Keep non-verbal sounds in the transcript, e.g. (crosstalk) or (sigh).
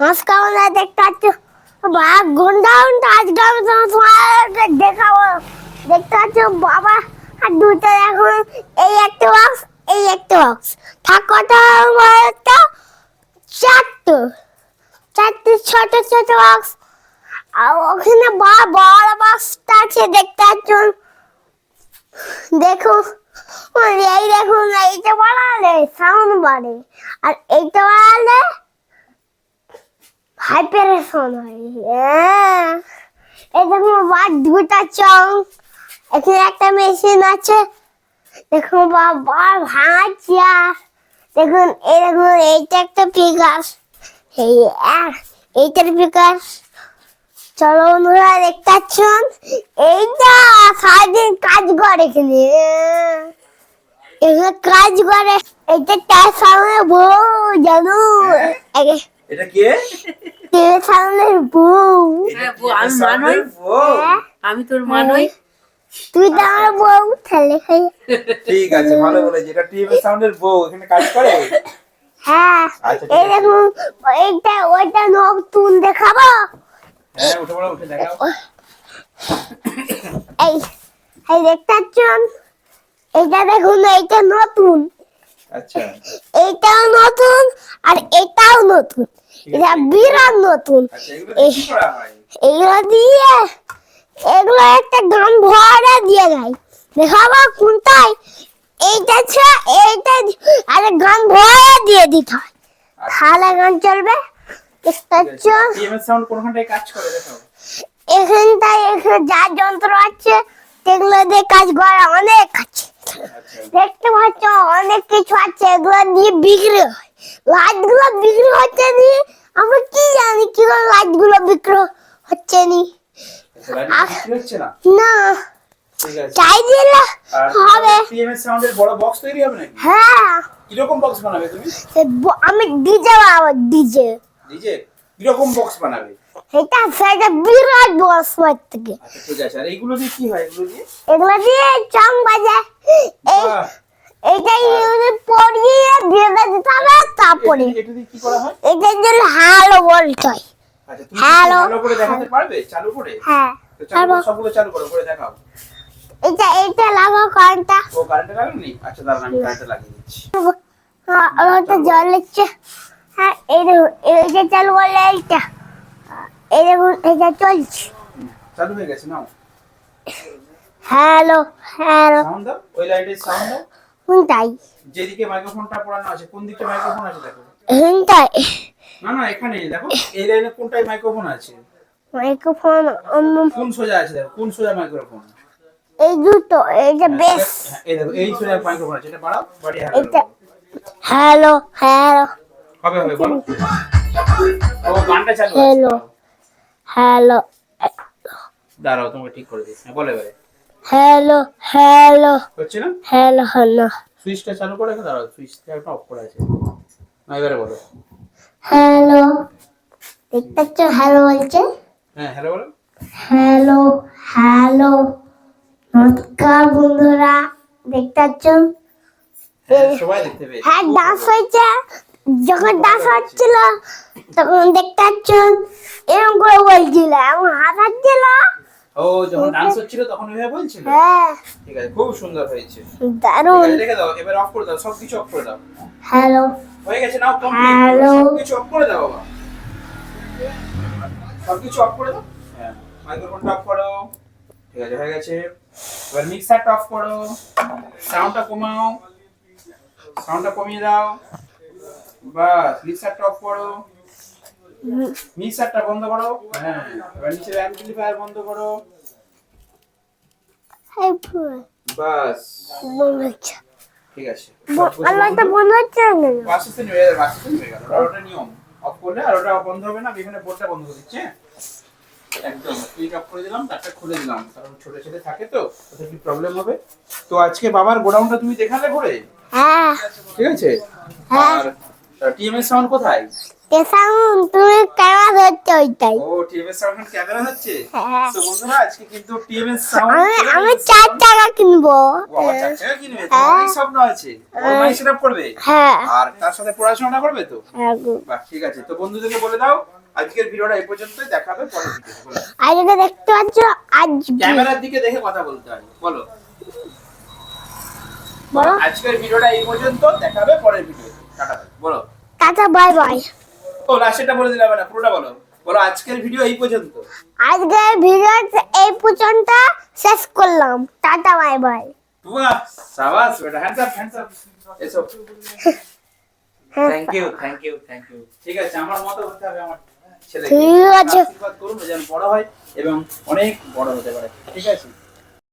নমস্কার দেখতে পাচ্ছ ঘণ্টা ঘণ্টা আজকে আমি তোমাদেরকে দেখাবো। দেখতে পাচ্ছ, বাবা আর দুটো এখন এই একটা বক্স এই একটা বক্স থাক কথা একটা চারটে চারটে ছোট ছোট বক্স আর ওখানে বড় বড় বক্সটা আছে, দেখতে পাচ্ছ। দেখুন এই দেখুন এইটা বাড়ালে সাউন্ড বাড়ে। আর এইটা বাড়ালে ভাইব্রেশন হয় এই দেখুন বাদ দুটা চং। এখানে একটা মেশিন আছে। দেখুন, বাবা ভাঙা চেয়ার দেখুন, এই দেখুন, এইটা একটা পিকার এই এইটার পিকার চলো বন্ধুরা, দেখতে পাচ্ছেন? এইটা সারাদিন কাজ করে এখানে। এখানে কাজ করে, এইটা তার সামনে বউ, জানো? একে- এটা কে? তার বউ? এটা বউ, আমি মানই। হ্যাঁ? আমি তোর মা তুই তো আমার বউ তাহলে (laughs) ঠিক আছে ভালো বলেছি। এটা টিভি সাউন্ডের বউ এখানে কাজ করে? হ্যাঁ। আচ্ছা, এই। দেখুন এইটা ওইটা নতুন দেখাবো? হ্যাঁ উঠে পড়ো উঠে দেখাও। এই এই দেখতে পাচ্ছেন? এইটা দেখুন এইটা নতুন। আচ্ছা। এইটাও নতুন আর এটাও নতুন। এটা বিরাট নতুন। আচ্ছা এগুলো দিয়ে এগুলো একটা গান ভরা দিয়ে গাই দেখাবো কোনটাই এইটা ছে এইটা আরে গান ভরা দিয়ে দিতে হয়। তাহলে গান চলবে? পাচ্ছ সাউন্ড কোনখানটায় কাজ করে দেখাও। এখানটায় এখানে যা যন্ত্র আছে সেগুলো দিয়ে কাজ করা অনেক আছে। আচ্ছা দেখতে পাচ্ছ অনেক কিছু আছে এগুলো দিয়ে বিক্রি হয়। লাইটগুলো বিক্রি হচ্ছে নি? আমরা কি জানি কি করে লাইটগুলো বিক্রি হচ্ছে নি? না। চাই দিলে হবে। সাউন্ডের বড় বক্স তৈরি হবে নাকি? হ্যাঁ। কীরকম বক্স বানাবে তুমি? আমি ডিজে বানাবো ডিজে ডিজে কীরকম বক্স বানাবে? এটা সেটা বিরাট বড় বস থেকে আচ্ছা আর এইগুলো দিয়ে কি হয়? এগুলো দিয়ে? এগুলো দিয়ে চং বাজে। এই বাহ, এটাই পরিয়ে বেঁধে দিতে হবে তারপরে। এটা- এটা দিয়ে কি করা হয়? এটার জন্য হ্যালো বলতে হয়। আচ্ছা তুমি কি করে দেখাতে পারবে? চালু করে? হ্যাঁ। সবগুলো চালু করো করে দেখাও। এটা এইটা লাগাও কারণটা ও কারেন্টে লাগানোনি আচ্ছা দাঁড়ান আমি কারেন্টে লাগিয়ে দিচ্ছি। হ্যাঁ ওটা জল হচ্ছে। হ্যাঁ এই এইটা চালু করলে এইটা। দেখুন এটা চলছে। চালু হয়ে গেছে নাও। Hello hello. সাউন্ড দাও ওই লাইটের সাউন্ড দাও। কোনটাই যেদিকে মাইক্রোফোনটা পড়ানো আছে কোন দিকে মাইক্রোফোন আছে দেখো। কোনটাই না না এখানে দেখো এই লাইনে কোনটায় মাইক্রোফোন আছে? মাইক্রোফোন কোন সোজা আছে দেখো কোন সোজা মাইক্রোফোন এই দুটো বেশ হ্যাঁ, এই দেখো এই সোজা মাইক্রোফোন আছে এটা বাড়াও বাড়িয়ে হ্যাঁ এটা হ্যালো হ্যালো। হবে হবে বলো ও গানটা চালু Hello. হ্যালো দাঁড়াও তোমাকে ঠিক করে দিচ্ছি। বলে এবারে হ্যালো হ্যালো হচ্ছে না? Hello hello. সুইচটা চালু করে রেখে দাঁড়াও সুইচটা একটা অফ করে আছে। না এবারে বলো। হ্যালো দেখতে পাচ্ছ হ্যালো বলছে? হ্যাঁ হ্যালো বলো। Hello hello. নমস্কার বন্ধুরা দেখতে পাচ্ছ? হ্যাঁ, সবাই দেখতে পেয়েছে। হ্যাঁ ডান্স হয়েছে। যখন ডান্স হচ্ছিল তখন দেখতে পাচ্ছ এরকম করে বলছিল এমন হাসাচ্ছিল ও যখন ডান্স হচ্ছিল তখন ওইভাবে বলছিল? হ্যাঁ। ঠিক আছে খুব সুন্দর হয়েছে। দারুণ। রেখে দাও এবার অফ করে দাও সব কিছু অফ করে দাও। হ্যালো। হয়ে গেছে নাও কমপ্লিট Hello. সব কিছু অফ করে দাও বাবা। সব কিছু অফ করে দাও? হ্যাঁ। মাইক্রোফোনটা অফ করো। ঠিক আছে হয়ে গেছে। এবার মিক্সারটা অফ করো। সাউন্ডটা কমাও। সাউন্ডটা কমিয়ে দাও। বাস মিক্সারটা অফ করো। মিক্সারটা বন্ধ করো। হ্যাঁ এবার নিচে অ্যাম্পলিফায়ার বন্ধ করো। বাস। মনে হচ্ছে ঠিক আছে। আমার তো মনে হচ্ছে না? বাস হয়ে যাবে বাস হয়ে গেল। ওটা নিয়ম। অফ করলে আর ওটা বন্ধ হবে না বিভিন্ন বোর্ডটা বন্ধ করে দিচ্ছে হ্যাঁ? একদম। সুইচ অফ করে দিলাম তারটা খুলে দিলাম। কারণ ছোট ছেলে থাকে তো ওদের কি প্রবলেম হবে? তো আজকে বাবার গোডাউনটা তুমি দেখালে ঘুরে? হ্যাঁ। ঠিক আছে? হ্যাঁ। আর টিএমএস সাউন্ড কোথায়? তুমি কেমন হচ্ছে ওইটাই। ও টিএমএস সাউন্ড ক্যামেরা হচ্ছে হ্যাঁ। তো বন্ধুরা আজকে কিন্তু টিএমএস সাউন্ড আমি চার টাকা কিনবো। চার টাকা কিনবে? তোমার অনেক স্বপ্ন আছে? অনলাইন সেটআপ করবে হ্যাঁ। আর তার সাথে পড়াশোনাটা করবে তো? হ্যাঁ বাহ ঠিক আছে। তো বন্ধুদেরকে বলে দাও আজকের ভিডিওটা এই পর্যন্তই। দেখাবে পরের আজকে দেখতে পাচ্ছ আজ ক্যামেরার দিকে দেখে কথা বলতে হয়। বলো। বলো। আজকের ভিডিওটা এই পর্যন্ত। দেখাবে পরের ভিডিও টাটা বলো। টাটা বাই বাই ও বলে দিলাম না পুরোটা বলো। বলো আজকের ভিডিও এই পর্যন্ত। আজকে ভিডিও এই পর্যন্ত শেষ করলাম। টাটা বাই বাই বাহ সাবাস বেটা হ্যান্ডস আপ হ্যান্ডস আপ এসো। Thank you thank you thank you ঠিক আছে আমার মতো হতে হবে আমার। ছেলে ঠিক আছে। করুন যেন বড় হয় এবং অনেক বড় হতে পারে। ঠিক আছে?